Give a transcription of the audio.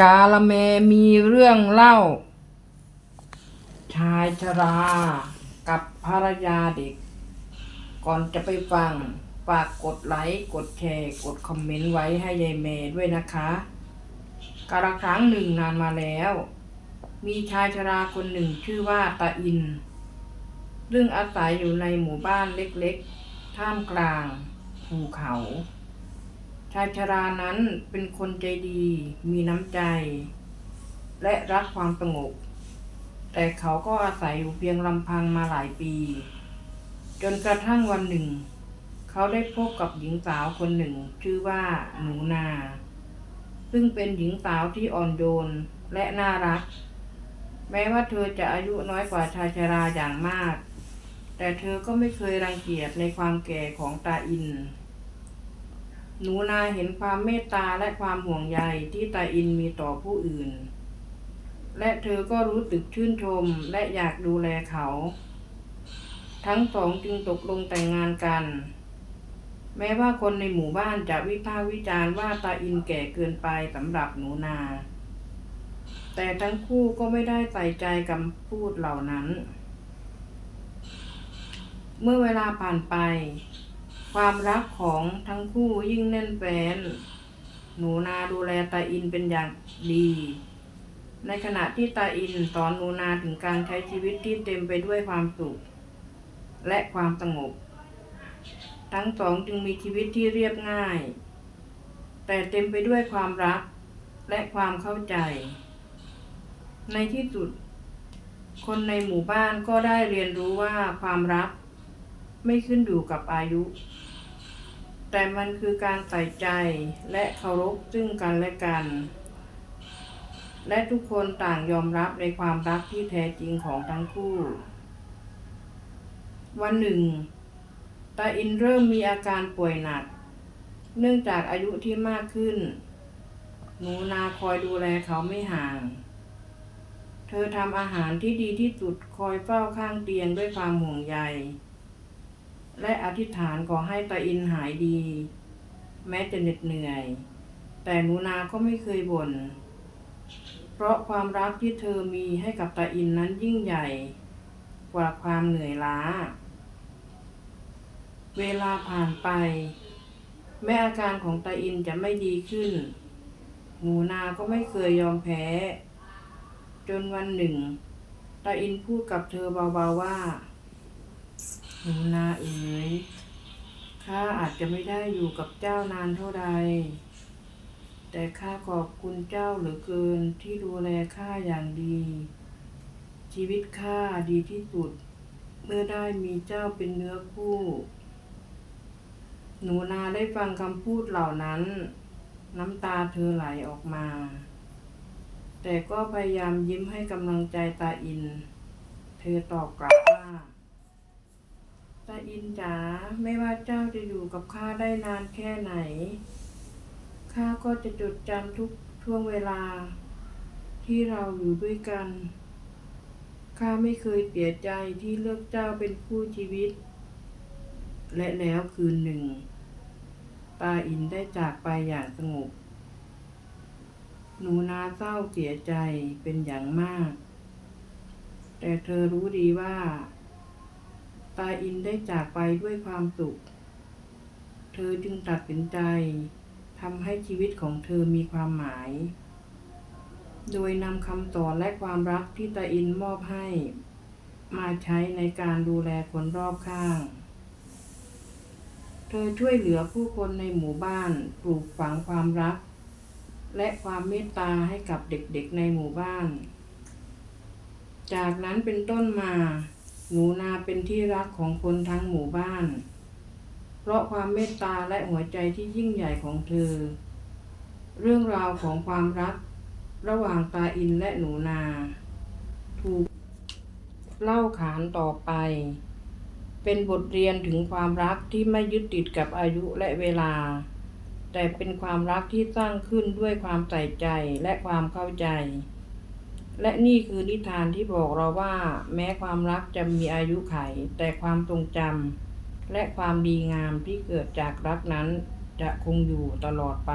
กาละแมมีเรื่องเล่า ชายชรากับภรรยาเด็ก ก่อนจะไปฟัง ฝากกดไลค์กดแชร์กดคอมเมนต์ไว้ให้ยายแมด้วยนะคะกาละครั้งหนึ่งนานมาแล้ว มีชายชราคนหนึ่งชื่อว่าตาอิน ซึ่งอาศัยอยู่ในหมู่บ้านเล็กๆ ท่ามกลางภูเขา ชายชรานั้นเป็นคนใจดี มีน้ำใจ และรักความสงบ แต่เขาก็อาศัยอยู่เพียงลำพังมาหลายปี จนกระทั่งวันหนึ่ง เขาได้พบกับหญิงสาวคนหนึ่ง ชื่อว่าหนูนา ซึ่งเป็นหญิงสาวที่อ่อนโยนและน่ารัก แม้ว่าเธอจะอายุน้อยกว่าชายชราอย่างมาก แต่เธอก็ไม่เคยรังเกียจในความแก่ของตาอิน หนูนาเห็นความเมตตาและความห่วงใยที่ตาอินมีต่อผู้อื่น และเธอก็รู้สึกชื่นชมและอยากดูแลเขา ทั้งสองจึงตกลงแต่งงานกัน แม้ว่าคนในหมู่บ้านจะวิพากษ์วิจารณ์ว่าตาอินแก่เกินไปสำหรับหนูนา แต่ทั้งคู่ก็ไม่ได้ใส่ใจคำพูดเหล่านั้น เมื่อเวลาผ่านไป ความรักของทั้งคู่ยิ่งแน่นแฟ้นหนูนาดูแลตาอินเป็นอย่างดี ในขณะที่ตาอินสอนหนูนาถึงการใช้ชีวิตที่เต็มไปด้วยความสุข และความสงบ ทั้งสองจึงมีชีวิตที่เรียบง่าย แต่เต็มไปด้วยความรักและความเข้าใจ ในที่สุด คนในหมู่บ้านก็ได้เรียนรู้ว่าความรัก ไม่ขึ้นอยู่กับอายุ แต่มันคือการใส่ใจและเคารพซึ่งกันและกัน และทุกคนต่างยอมรับในความรักที่แท้จริงของทั้งคู่ วันหนึ่งตาอินเริ่มมีอาการป่วยหนัก เนื่องจากอายุที่มากขึ้น หนูนาคอยดูแลเขาไม่ห่าง เธอทำอาหารที่ดีที่สุดคอยเฝ้าข้างเตียงด้วยความห่วงใย และอธิษฐานขอให้ตาอินหายดี แม้จะเหน็ดเหนื่อย แต่หนูนาก็ไม่เคยบน่นเพราะความรักที่เธอมีให้กับตาอินนั้นยิ่งใหญ่ กว่าความเหนื่อยล้า เวลาผ่านไป แม้อาการของตาอินจะไม่ดีขึ้น หนูนาก็ไม่เคยยอมแพ้ จนวันหนึ่งตาอินพูดกับเธอเบาๆว่า หนูนาเอ๋ยข้าอาจจะไม่ได้อยู่กับเจ้านานเท่าใด แต่ข้าขอบคุณเจ้าเหลือเกินที่ดูแลข้าอย่างดี ชีวิตข้าดีที่สุด เมื่อได้มีเจ้าเป็นเนื้อคู่ หนูนาได้ฟังคำพูดเหล่านั้น น้ำตาเธอไหลออกมา แต่ก็พยายามยิ้มให้กำลังใจตาอิน เธอตอบกลับว่า ตาอินจ๋าไม่ว่าเจ้าจะอยู่กับข้าได้นานแค่ไหน ข้าก็จะจดจำทุกช่วงเวลา ที่เราอยู่ด้วยกัน ข้าไม่เคยเสียใจที่เลือกเจ้าเป็นคู่ชีวิต และแล้วคืนหนึ่งตาอินได้จากไปอย่างสงบ หนูนาเศร้าเสียใจเป็นอย่างมาก แต่เธอรู้ดีว่า ตาอินได้จากไปด้วยความสุข เธอจึงตัดสินใจทำให้ชีวิตของเธอมีความหมาย โดยนำคำสอนและความรักที่ตาอินมอบให้ มาใช้ในการดูแลคนรอบข้าง เธอช่วยเหลือผู้คนในหมู่บ้านปลูกฝังความรัก และความเมตตาให้กับเด็กๆในหมู่บ้าน จากนั้นเป็นต้นมา หนูนาเป็นที่รักของคนทั้งหมู่บ้าน เพราะความเมตตาและหัวใจที่ยิ่งใหญ่ของเธอ เรื่องราวของความรัก ระหว่างตาอินและหนูนา ถูกเล่าขานต่อไป เป็นบทเรียนถึงความรักที่ไม่ยึดติดกับอายุและเวลา แต่เป็นความรักที่สร้างขึ้นด้วยความใส่ใจและความเข้าใจ และนี่คือนิทานที่บอกเราว่า แม้ความรักจะมีอายุไข แต่ความทรงจำและความดีงามที่เกิดจากรักนั้นจะคงอยู่ตลอดไป